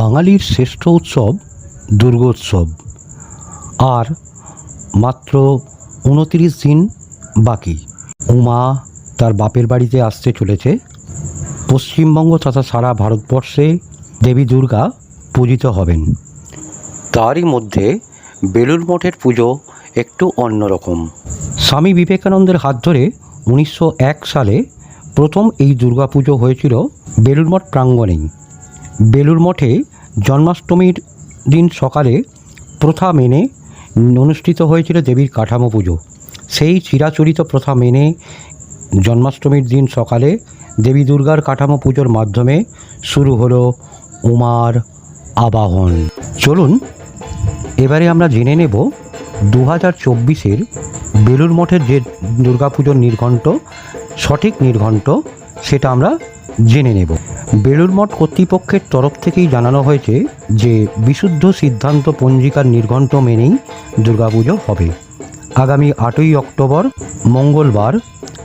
বাঙালির শ্রেষ্ঠ উৎসব দুর্গোৎসব। আর মাত্র উনতিরিশ দিন বাকি। উমা তার বাপের বাড়িতে আসতে চলেছে। পশ্চিমবঙ্গ তথা সারা ভারতবর্ষে দেবী দুর্গা পূজিত হবেন। তারই মধ্যে বেলুর মঠের পুজো একটু অন্যরকম স্বামী বিবেকানন্দের হাত ধরে উনিশশো এক সালে প্রথম এই দুর্গাপুজো হয়েছিল বেলুর মঠ প্রাঙ্গণেই। বেলুর মঠে জন্মাষ্টমীর দিন সকালে প্রথা মেনে অনুষ্ঠিত হয়েছিল দেবীর কাঠামো পুজো। সেই চিরাচরিত প্রথা মেনে জন্মাষ্টমীর দিন সকালে দেবী দুর্গার কাঠামো পুজোর মাধ্যমে শুরু হলো উমার আবাহন। চলুন, এবারে আমরা জেনে নেব দু হাজার চব্বিশের বেলুর মঠের যে দুর্গাপুজোর নির্ঘণ্ট, সঠিক নির্ঘণ্ট, সেটা আমরা জেনে নেব। বেলুর মঠ কর্তৃপক্ষের তরফ থেকেই জানানো হয়েছে যে বিশুদ্ধ সিদ্ধান্ত পঞ্জিকার নির্ঘণ্ট মেনেই দুর্গাপুজো হবে। আগামী আটই অক্টোবর মঙ্গলবার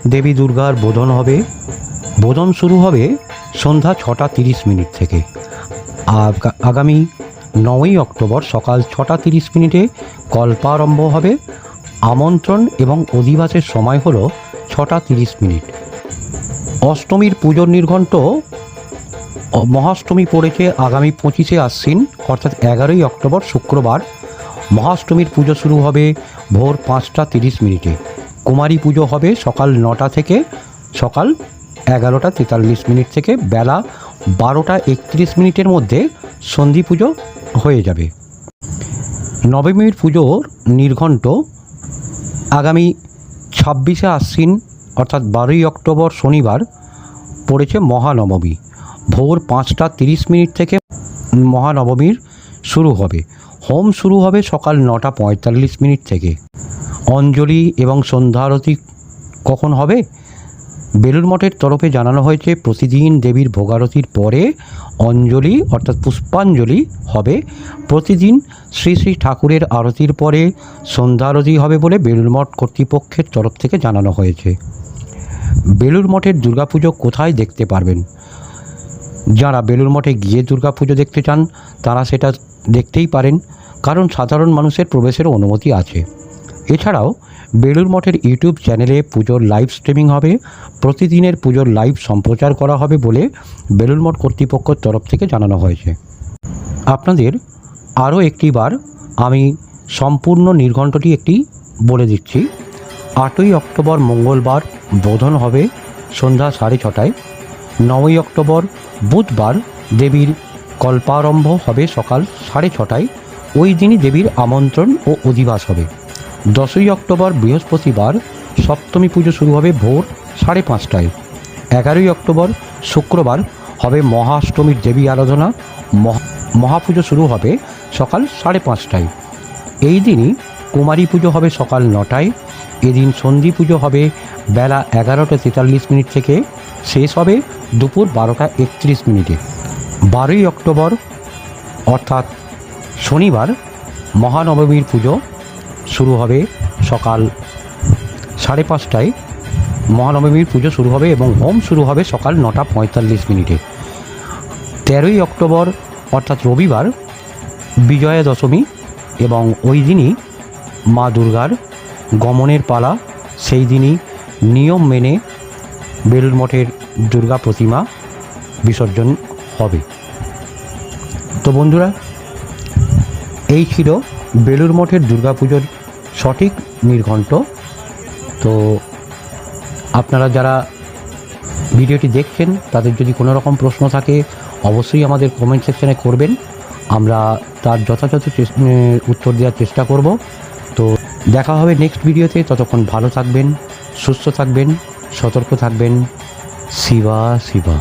দেবী দুর্গার বোধন হবে। বোধন শুরু হবে সন্ধ্যা ছটা তিরিশ মিনিট থেকে। আগামী নয়ই অক্টোবর সকাল ছটা তিরিশ মিনিটে কল্পারম্ভ হবে। আমন্ত্রণ এবং অধিবাসের সময় হলো ছটা তিরিশ মিনিট। অষ্টমীর পুজোর নির্ঘণ্ট মহাষ্টমী পড়েছে আগামী পঁচিশে আশ্বিন, অর্থাৎ এগারোই অক্টোবর, শুক্রবার। মহাষ্টমীর পুজো শুরু হবে ভোর পাঁচটা তিরিশ মিনিটে। কুমারী পুজো হবে সকাল নটা থেকে সকাল এগারোটা তেতাল্লিশ মিনিট থেকে বেলা বারোটা একত্রিশ মিনিটের মধ্যে সন্ধি পুজো হয়ে যাবে। নবমীর পুজোর নির্ঘণ্ট। আগামী ছাব্বিশে আশ্বিন, অর্থাৎ বারোই অক্টোবর শনিবার, পড়েছে মহানবমী। ভোর পাঁচটা তিরিশ মিনিট থেকে মহানবমীর শুরু হবে। হোম শুরু হবে সকাল নটা পঁয়তাল্লিশ মিনিট থেকে। অঞ্জলি এবং সন্ধ্যা আরতি কখন হবে? বেলুর মঠের তরফে জানানো হয়েছে, প্রতিদিন দেবীর ভোগারতির পরে অঞ্জলি অর্থাৎ পুষ্পাঞ্জলি হবে। প্রতিদিন শ্রী শ্রী ঠাকুরের আরতির পরে সন্ধ্যা আরতি হবে বলে বেলুর মঠ কর্তৃপক্ষের তরফ থেকে জানানো হয়েছে। বেলুর মঠের দুর্গাপুজো কোথায় দেখতে পারবেন? যারা বেলুর মঠে গিয়ে দুর্গাপুজো দেখতে চান, তারা সেটা দেখতেই পারেন, কারণ সাধারণ মানুষের প্রবেশের অনুমতি আছে। এছাড়াও বেলুর মঠের ইউটিউব চ্যানেলে পুজোর লাইভ স্ট্রিমিং হবে, প্রতিদিনের পুজোর লাইভ সম্প্রচার করা হবে বলে বেলুর মঠ কর্তৃপক্ষের তরফ থেকে জানানো হয়েছে। আপনাদের আরও একটি বার আমি সম্পূর্ণ নির্ঘণ্টটি একটি বলে দিচ্ছি। আটই অক্টোবর মঙ্গলবার বোধন হবে সন্ধ্যা সাড়ে ছটায়। নয়ই অক্টোবর বুধবার দেবীর কল্পারম্ভ হবে সকাল সাড়ে ছটায়। ওই দিনই দেবীর আমন্ত্রণ ও অধিবাস হবে। দশই অক্টোবর বৃহস্পতিবার সপ্তমী পুজো শুরু হবে ভোর সাড়ে পাঁচটায়। এগারোই অক্টোবর শুক্রবার হবে মহাষ্টমীর দেবী আরাধনা। মহা- মহাপুজো শুরু হবে সকাল সাড়ে পাঁচটায়। এই দিনই কুমারী পুজো হবে সকাল নটায়। এদিন সন্ধি পুজো হবে বেলা এগারোটা তেতাল্লিশ মিনিট থেকে। শেষ হবে দুপুর বারোটা একত্রিশ মিনিটে। বারোই অক্টোবর, অর্থাৎ শনিবার মহানবমীর পুজো শুরু হবে সকাল সাড়ে পাঁচটায়। মহানবমীর পুজো শুরু হবে এবং হোম শুরু হবে সকাল নটা পঁয়তাল্লিশ মিনিটে। তেরোই অক্টোবর, অর্থাৎ রবিবার, বিজয়া দশমী এবং ওই দিনই মা দুর্গার গমনের পালা। সেই দিনই নিয়ম মেনে মঠের দুর্গা প্রতিমা বিসর্জন হবে। তো বন্ধুরা, এই ছিল বেলুর মঠের দুর্গাপুজোর সঠিক নির্ঘণ্ট। তো আপনারা যারা ভিডিওটি দেখছেন, তাদের যদি কোনো রকম প্রশ্ন থাকে, অবশ্যই আমাদের কমেন্ট সেকশনে করবেন। আমরা তার যথাযথ উত্তর দেওয়ার চেষ্টা করব। তো দেখা হবে নেক্সট ভিডিওতে ততক্ষণ ভালো থাকবেন, সুস্থ থাকবেন। সতর্ক থাকবেন। শিবা শিবা।